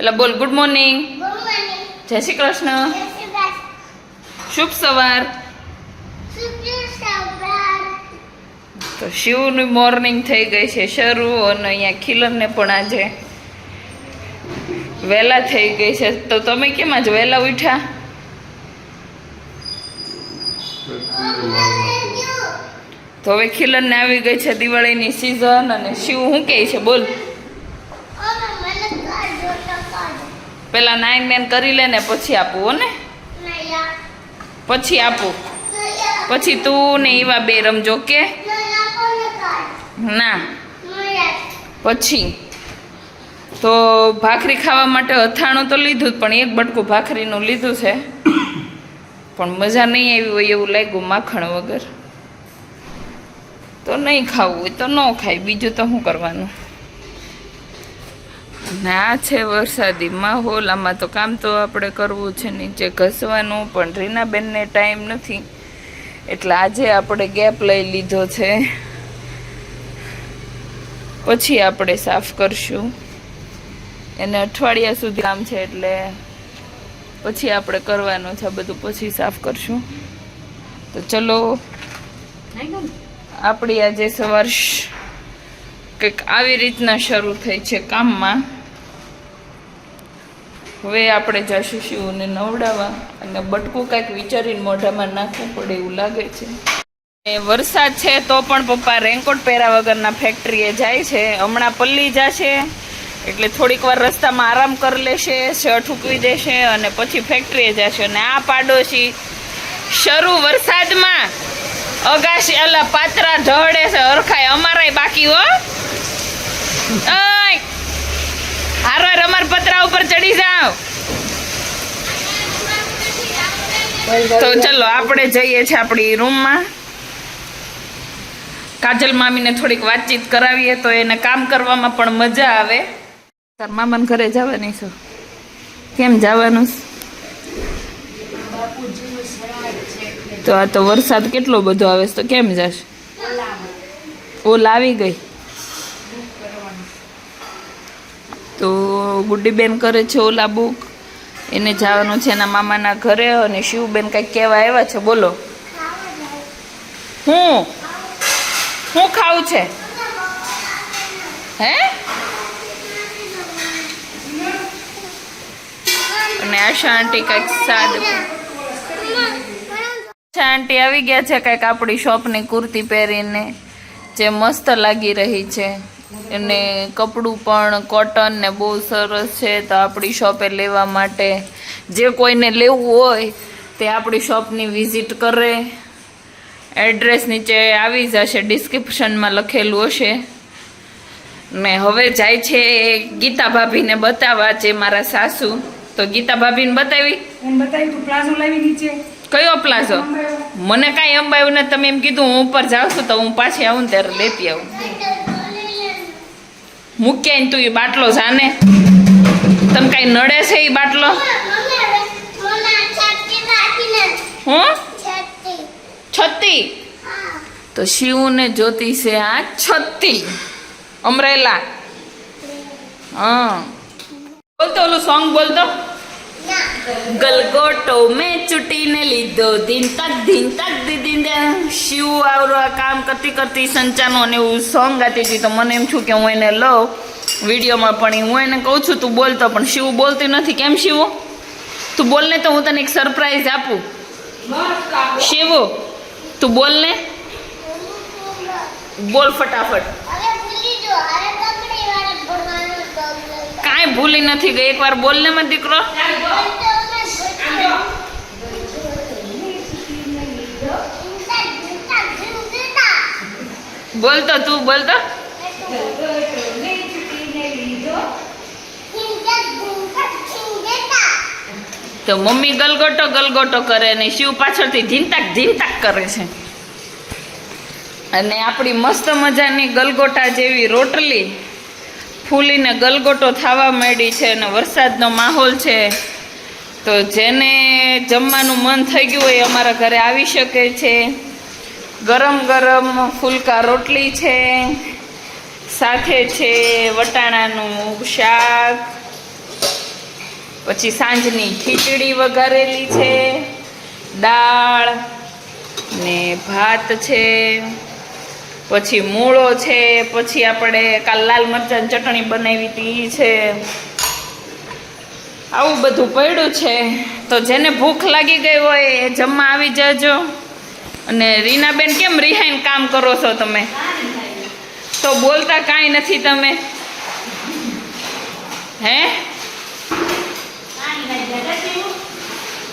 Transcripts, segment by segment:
એટલે બોલ good morning જય શ્રી કૃષ્ણ. શુભ સવાર. તો શિવની મોર્નિંગ થઈ ગઈ છે શરૂ અને અહીંયા ખીલરને પણ આજે વહેલા થઈ ગઈ છે. તો તમે કેમ આજ વહેલા ઉઠ્યા? તો હવે ખીલરને આવી ગઈ છે દિવાળીની સિઝન અને શિવ શું કહે છે? બોલ. પેલા નાઈન નાઈન કરી લે ને પછી આપવું ને? પછી આપું. પછી તું ને એવા બે રમજો કે ના. પછી. તો ભાખરી ખાવા માટે અથાણું તો લીધું પણ એક બટકું ભાખરીનું લીધું છે. પણ મજા નહીં આવી હોય એવું લાગ્યું માખણ વગર. તો નહીં ખાવું હોય તો ન ખાય બીજું તો શું કરવાનું? આ છે વરસાદી માહોલ. આમાં તો કામ તો આપણે કરવું છે, નીચે ઘસવાનું, પણ રીનાબેનને ટાઈમ નથી. એટલે આજે આપણે ગેપ લઈ લીધો છે. પછી આપણે સાફ કરશું. એને અઠવાડિયા સુધી કામ છે એટલે પછી આપણે કરવાનું છે બધું પછી સાફ કરશું. તો ચલો, આપણી આજે સવાર કંઈક આવી રીતના શરૂ થઈ છે કામમાં. હવે આપણે જશું શિવને નવડાવવા અને બટકું કાંઈક વિચારીને મોઢામાં નાખવું પડે એવું લાગે છે. એ વરસાદ છે તો પણ પપ્પા રેનકોટ પહેરા વગરના ફેક્ટરીએ જાય છે. હમણાં પલ્લી જશે એટલે થોડીક વાર રસ્તામાં આરામ કરી લેશે શર્ટ ઉકવી દેશે અને પછી ફેક્ટરીએ જશે. અને આ પાડોશી શરૂ વરસાદમાં અગાશી અલા પાત્રા ઢળે છે હરખાય. અમારાય બાકી હો. હારો રમર પતરા ઉપર ચડી જાવ તો ચલો, આપણે જઈએ છીએ આપણી રૂમમાં. કાજલ મામીને થોડીક વાતચીત કરાવીએ તો એને કામ કરવામાં પણ મજા આવે. તાર મામાને ઘરે જવાની છું. કેમ જવાનું તો આ તો વરસાદ કેટલો બધો આવે છે, તો કેમ જાશ? ઓલ આવી ગઈ તો ગુડ્ડીબેન કરે છે ઓલા બુક એને જવાનું છે એના મામાના ઘરે અને શિવબેન કંઈક કહેવા આવ્યા છે. બોલો. હું? હું ખાવું છે? હે? અને આશા આંટી કંઈક સાદ આશા આંટી આવી ગયા છે કંઈક આપણી શોપની કુર્તી પહેરીને. જે મસ્ત લાગી રહી છે. અને કપડું પણ કોટન ને બહુ સરસ છે તો આપણી શોપે લેવા માટે જે કોઈને લેવું હોય તે આપણી શોપની વિઝિટ કરે. એડ્રેસ નીચે આવી જશે ડિસ્ક્રિપ્શનમાં લખેલું હશે. ને હવે જાય છે ગીતા ભાભીને બતાવવા છે મારા સાસુ. તો ગીતા ભાભીને બતાવી. બતાવી પ્લાઝો લાવી નીચે. કયો પ્લાઝો? મને કાંઈ અંબાયું ને તમે એમ કીધું હું ઉપર જાઉં છું તો હું પાછી આવું ને ત્યારે લેતી આવું. મૂક્યા તું એ બાટલો જાને. તમ કઈ નડે છે એ બાટલો? હું? છત્તી? તો શિવને જોતી છે આ છત્તી. અમરેલા. હા. બોલતો ઓલું સોંગ બોલતો. ગલગોટો મેં ચૂંટીને લીધો. ધીન તક ધીન તક દીધીન શિવ આવરો આ કામ કરતી કરતી સંચાનો અને એવું સોંગ ગાતી હતી. તો મને એમ છું કે હું એને લઉં. વિડીયોમાં પણ હું એને કહું છું, તું બોલતો પણ શિવ બોલતી નથી. કેમ શિવ? તું બોલને તો હું તને એક સરપ્રાઈઝ આપું. શિવ, તું બોલને બોલ ફટાફટ. કાંઈ ભૂલી નથી ગઈ. એકવાર બોલને મને દીકરો. બોલતો તું બોલતો તો મમ્મી ગલગોટો ગલગોટો કરે ને શિવ પાછળથી ધીનતાક ધીનતાક કરે છે. અને આપણી મસ્ત મજાની ગલગોટા જેવી રોટલી ફૂલીને ગલગોટો થવા માંડી છે અને વરસાદનો માહોલ છે. તો જેને જમવાનું મન થઈ ગયું હોય અમારા ઘરે આવી શકે છે. ગરમ ગરમ ફુલકા રોટલી છે. સાથે છે વટાણાનું શાક. પછી સાંજની ખીચડી વઘારેલી છે. દાળ ને ભાત છે. પછી મૂળો છે, પછી આપણે કાલ લાલ મરચાંની ચટણી બનાવી હતી છે. આવું બધું પડ્યું છે. તો જેને ભૂખ લાગી ગઈ હોય એ જમવા આવી જજો. અને રીનાબેન કેમ રિહાઈન કામ કરો છો તમે? તો બોલતા કાંઈ નથી તમે. હે?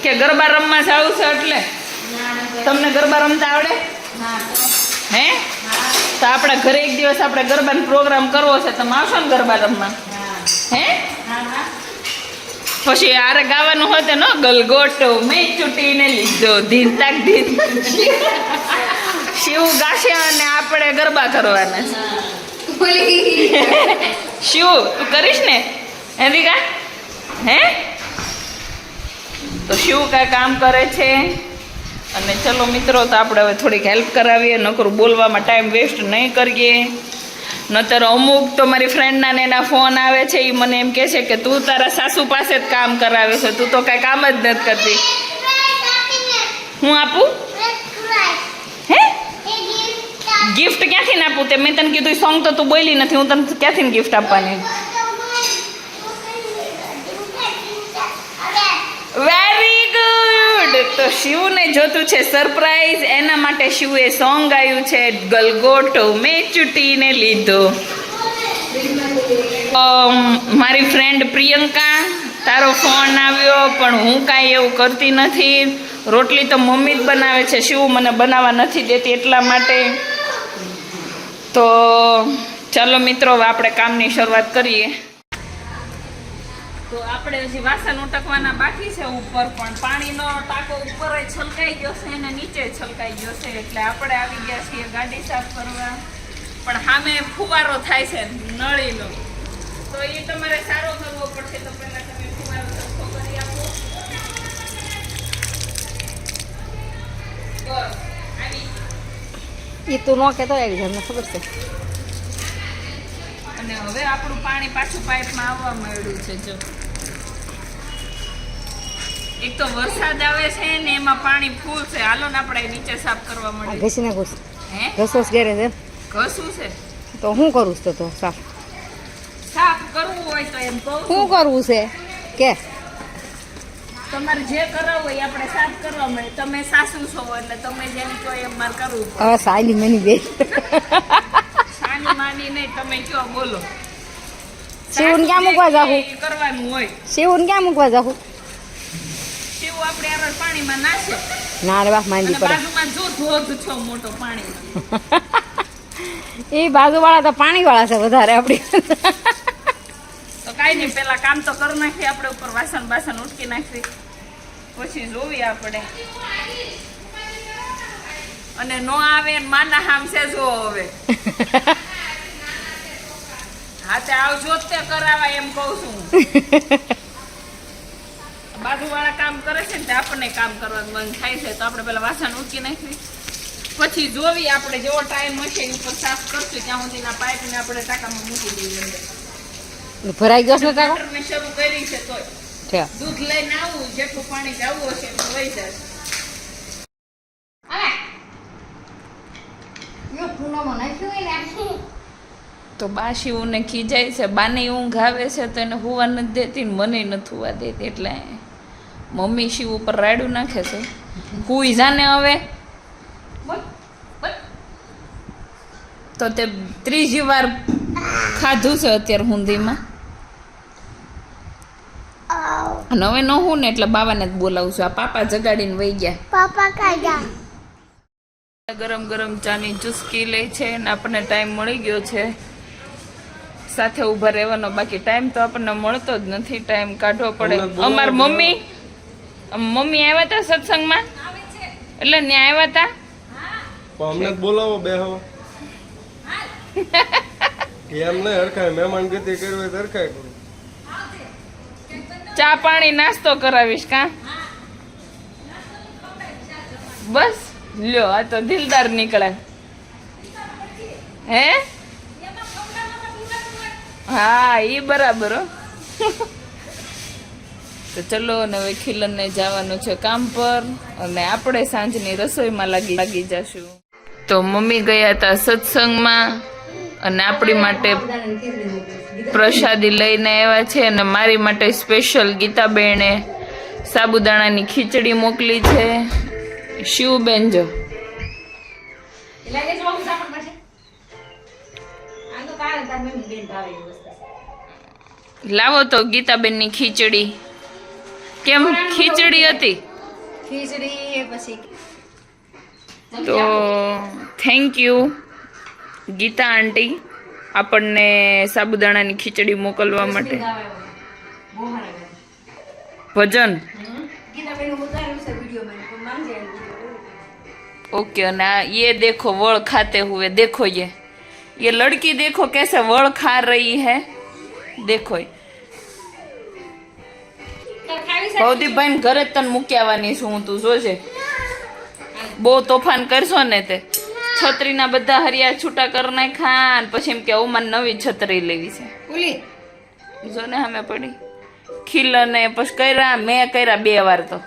કે ગરબા રમવા જાવ છો એટલે? તમને ગરબા રમતા આવડે? હે? તો આપણા ઘરે એક દિવસ આપણે ગરબાનો પ્રોગ્રામ કરવો છે, તમે આવશો ને ગરબા રમવા? હે? પછી આરે ગાવાનું હોતે ન, ગલગોટો મેં ચૂંટીને લીધો ધીન તાક ધીન શિવ ગાશે અને આપણે ગરબા કરવાના શિવ, તું કરીશ ને? હેરિકા હે? તો શિવ કાંઈ કામ કરે છે? અને ચલો મિત્રો તો આપણે હવે થોડીક હેલ્પ કરાવીએ નકરું બોલવામાં ટાઈમ વેસ્ટ નહીં કરીએ. નતર અમુક તો મારી ફ્રેન્ડના ને એના ફોન આવે છે એ મને એમ કહે છે કે તું તારા સાસુ પાસે જ કામ કરાવે છે તું તો કાંઈ કામ જ નથી કરતી. હું આપું? હે? ગિફ્ટ ક્યાંથી ને આપું તે મેં તને કીધું સોંગ તો તું બોલી નથી હું તને ક્યાંથી ગિફ્ટ આપવાની? વેરી ગુડ તો શિવને જોતું છે સરપ્રાઈઝ એના માટે શિવે સોંગ ગાયું છે. ગલગોટો મેં ચૂંટીને લીધો. મારી ફ્રેન્ડ પ્રિયંકા, તારો ફોન આવ્યો, પણ હું કાંઈ એવું કરતી નથી. રોટલી તો મમ્મી જ બનાવે છે. શિવ મને બનાવવા નથી દેતી એટલા માટે. તો ચાલો મિત્રો આપણે કામની શરૂઆત કરીએ. તો આપણે હજી વાસણ ઉટકવાના બાકી છે ઉપર પણ પાણીનો ટાંકો ઉપર છલકાઈ ગયો છે અને નીચે છલકાઈ ગયો છે. એટલે આપણે આવી ગયા છીએ ગાડી સાફ કરવા. પણ સામે ફુવારો થાય છે નળીનો. તો એ તમારે સારો કરવો પડશે તો પહેલા તમે ફુવારો સરખો કરી આપો. બસ આવી. એ તું ન કહેતો આવી જાય ખબર છે. અને હવે આપણું પાણી પાછું પાઇપમાં આવવા માંડ્યું છે જો. એક તો વરસાદ આવે છે ને એમાં પાણી ફૂલ છે. હાલો ને આપણે નીચે સાફ કરવા મળે ઘસી ઘસીને ઘસ. ઘસોસ ઘેરે છે ઘસું છે? તો હું કરું છું તો તો સાફ? સાફ કરવું હોય તો એમ કહું શું કરવું છે? કે? તમારે જે કરાવવું હોય આપણે સાફ કરવા મળે તમે સાસુ છો એટલે તમે જેમ કહો એમ મારે કરવું હવે સાયલી મની બે સાની માની નહીં તમે કયો બોલો. શિવને ક્યાં મૂકવા જાવ કરવાનું હોય. શિવને ક્યાં મૂકવા જાવું આપણે આગળ પાણીમાં નાશે ના રે બાપ માંદી પડે. બાજુમાં જો ધોધ છો મોટો પાણી એ બાજુવાળા તો પાણીવાળા છે વધારે આપણી. તો કાઈ નહીં પેલા કામ તો કરી નાખીએ આપણે ઉપર વાસણ બાસણ ઉટકી નાખી પછી જોવી આપણે. અને નો આવે માના હામ છે જો હવે. હા તે આવજો તે કરાવા એમ કહું છું બાજુવાળા કામ કરે છે ને તે આપણને કામ કરવાનું મન થાય છે તો આપણે પેલા વાસણ ઉટકી નાખી પછી જોવી આપણે જેવો ટાઈમ હશે ઉપર સાફ કરશું. ત્યાં સુધીના પાઇપને આપણે ટાંકામાં મૂકી દઈએ અંદર. ભરાઈ ગયો છે મોટરને શરૂ કરી છે તો દૂધ લઈને આવું જેટલું પાણી જવું હશે એટલું વહી જશે તો બાસી શિવને ખીજાય છે બાને ઊંઘ આવે છે તો એને હોવા નથી દેતી ને મને નથી હોવા દેતી એટલે મમ્મી શિવ ઉપર રાડું નાખે છે. કુઈ જાને હવે? તો તે ત્રીજી વાર ખાધું છે અત્યારે હુંદીમાં. અને હવે ન હું ને એટલે બાવાને જ બોલાવું છું. આ પાપા જગાડીને વહી ગયા. પાપા કાઢા ગરમ ગરમ ચાની ચુસ્કી લે છે અને આપણને ટાઈમ મળી ગયો છે. સાથે ઊભા રહેવાનો બાકી ટાઈમ તો આપણને મળતો જ નથી. ટાઈમ કાઢવો પડે. અમાર મમ્મી મમ્મી આવ્યા હતા સત્સંગમાં? એટલે ત્યાં આવ્યા હતા અમને બોલાવો બે હવે એમ નહીં હરખાય મહેમાન ગતિ કરવી હોય હરખાય ચા પાણી નાસ્તો કરાવીશ કા? બસ લ્યો આ તો દિલદાર નીકળે. હે? હા ઈ બરાબર હો. તો ચલો અને હવે ખીલનને જવાનું છે કામ પર અને આપણે સાંજની રસોઈમાં લાગી લાગી જશું. તો મમ્મી ગયા હતા સત્સંગમાં અને આપણી માટે પ્રસાદી લઈને આવ્યા છે અને મારી માટે સ્પેશિયલ ગીતાબેને સાબુદાણાની ખીચડી મોકલી છે. શિવબેન જો. લાવો તો ગીતાબેનની ખીચડી. કેમ ખીચડી હતી ખીચડી પછી તો થેન્ક યુ ગીતા આંટી આપણને સાબુદાણાની ખીચડી મોકલવા માટે ભજન ओके और ना ये देखो वड़ खाते हुए देखो ये ये लड़की देखो कैसे वड़ खा रही है देखो ભવદીપભાઈ ને ઘરે જ તને મૂકી આવવાની છું હું તું જોજે બહુ તોફાન કરશો ને તે છત્રીના બધા હરિયા છૂટા કરી નાખ્યા અને પછી એમ કે આવું મારે નવી છત્રી લેવી છે ઓલી જો ને અમે પડી ખીલને પછી કર્યા મેં કર્યા બે વાર તો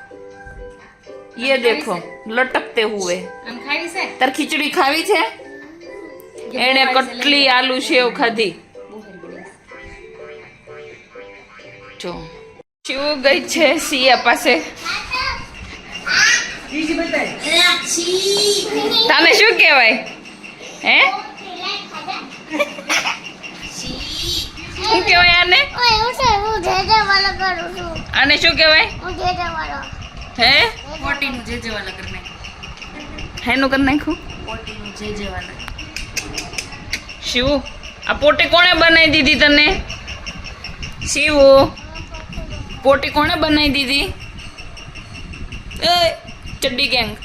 ये देखो લટકતે હુએ આમ ખાવી છે તાર ખીચડી ખાવી છે એણે કટલી આલુ સેવ ખાધી જો શિવ ગઈ છે સિયા પાસે? તમે શું કહેવાય? હે? શું કહેવાય આને? આને શું કહેવાય? હું? પોટીનું જે હેનું કરી નાખ્યું? શિવ, આ પોટી કોણે બનાવી દીધી તને? શિવ. પોટી કોણે બનાવી દીધી? એ ચડ્ડી ગેંગ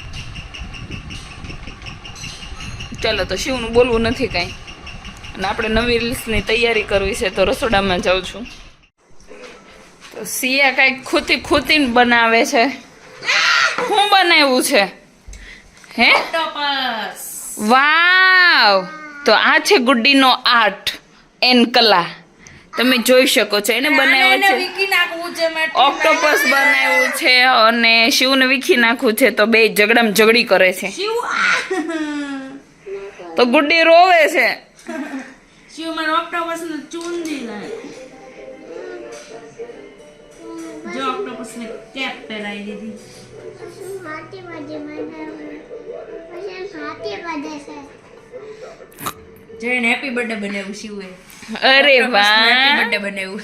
ચાલો તો શિવનું બોલવું નથી કાંઈ. અને આપણે નવી રીલ્સની તૈયારી કરવી છે તો રસોડામાં જાઉં છું. તો સિયા કાંઈક ખૂતી ખૂતીને બનાવે છે. શું બનાવ્યું છે? હે? વાવ! તો આ છે ગુડ્ડીનો આર્ટ એન કલા. તમે જોઈ શકો છો. એને બનાવ્યો છે. ઓક્ટોપસ બનાવ્યું છે અને શિવને વીખી નાખવું છે તો બે ઝઘડામાં ઝઘડી કરે છે. તો ગુડ્ડી રોવે છે. હાથી બાજે મને પછી હાથી બાજે છે. જઈને હેપી બર્થડે બનાવ્યું શિવે. અરે હેપી વાહ. બર્થડે બનાવ્યું.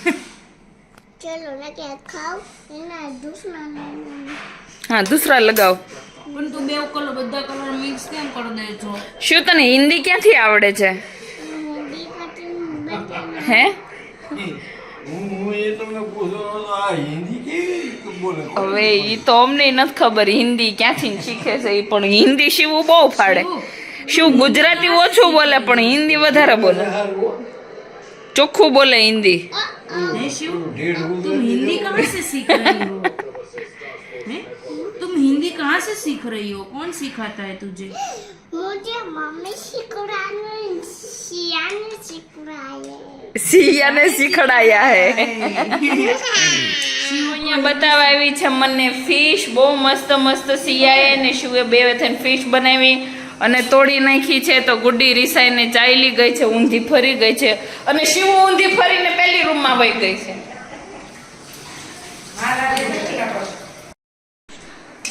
ચલો ને ખાવ. એના દુશ્મન હા દૂસરા લગાવ. પણ તું બે કલર બધા કલર મિક્સ કેમ કરી દે છો શું તને હિન્દી ક્યાંથી આવડે છે? હે હું? હું એ તો આ હિન્દી કેવી રીતે બોલે હવે ઈ તો અમને નથી ખબર હિન્દી ક્યાંથી શીખે છે એ પણ હિન્દી શીવું બહુ ફાડે. શું ગુજરાતી ઓછું બોલે પણ હિન્દી વધારે બોલે ચોખ્ખું બોલે હિન્દી तुम हिंदी कहाँ से सीख रही हो हैं? तुम हिंदी कहाँ से सीख रही हो कौन सिखाता है तुझे मुझे मम्मी सिखलाने सियाने सिखलाए સિયાને શીખડાયા હે શિવ અહીંયા બતાવવા આવી છે મને ફિશ બહુ મસ્ત મસ્ત સિયાએ ને શિવે બે થઈને ફિશ બનાવી અને તોડી નાખી છે તો ગુડી રિસાઈને ચાલી ગઈ છે, ઊંધી ફરી ગઈ છે અને શિવ ઊંધી ફરીને પેલી રૂમમાં વહી ગઈ છે.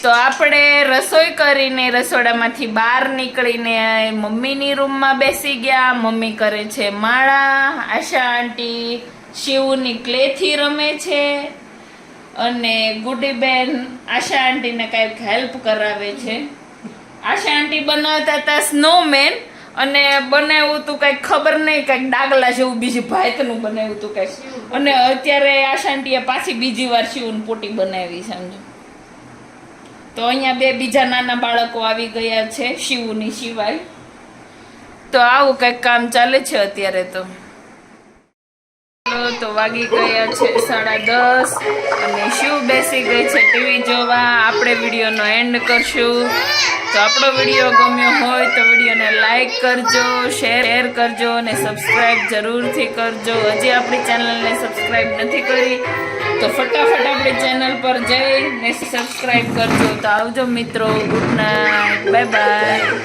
તો આપણે રસોઈ કરીને રસોડામાંથી બહાર નીકળીને મમ્મીની રૂમમાં બેસી ગયા. મમ્મી કરે છે માળા. આશા આંટી શિવની ક્લેથી રમે છે? અને ગુડીબેન આશા આંટીને કાંઈક હેલ્પ કરાવે છે. આશા આંટી બનાવતા હતા સ્નોમેન અને બનાવ્યું હતું કાંઈક ખબર નહીં, કંઈક ડાગલા જેવું બીજું ભાતનું બનાવ્યું હતું કાંઈક. અને અત્યારે આશા આંટીએ પાછી બીજી વાર શિવન પોટી બનાવી સમજો. તો અહીંયા બે બીજા નાના બાળકો આવી ગયા છે, શિવની સિવાય તો આવું કંઈક કામ ચાલે છે અત્યારે તો. તો વાગી ગયા છે સાડા દસ અને શિવ બેસી ગઈ છે ટીવી જોવા. આપણે વિડીયોનો એન્ડ કરશું. તો આપણો વીડિયો ગમ્યો હોય તો વિડીયોને લાઈક કરજો શેર કરજો અને સબસ્ક્રાઈબ જરૂરથી કરજો. હજી આપણી ચેનલને સબસ્ક્રાઈબ નથી કરી, તો ફટાફટ આપણી ચેનલ પર જઈને સબસ્ક્રાઈબ કરજો. તો આવજો મિત્રો ગુડ નાઇટ બાય બાય